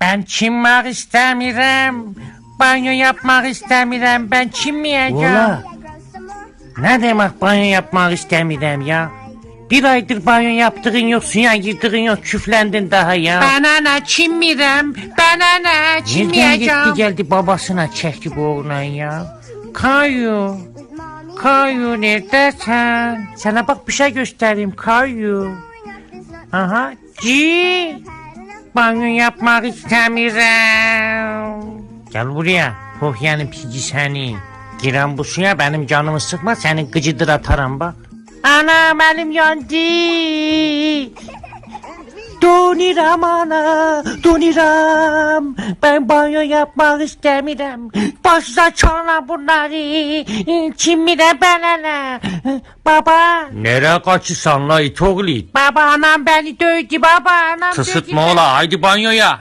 Ben çinmek istemiyorum. Banyo yapmak istemiyorum. Ben çinmeyeceğim. Ola. Ne demek banyo yapmak istemiyorum ya? Bir aydır banyo yaptığın yok, suya girdiğin yok, küflendin daha ya. Bana ne çinmirem. Bana ne Nereden gitti çinmeyeceğim. geldi babasına çekti bu oğlan ya? Kayu. Kayu neredesin? Sana bak bir şey göstereyim Kayu. Aha. Ci. Banyo yapmak istemiyorum. Gel buraya. Hohyanın pici seni. Giren bu suya benim canımı sıkma senin gıcıdır atarım bak. Anam elim yandı. Doniram ana, doniram. Ben banyo yapmak istemiyorum. Başla çana bunları. Kimire benene. Baba. Nereye kaçırsan la it oğlu? Baba anam beni dövdü baba anam Tısıtma ola haydi banyoya.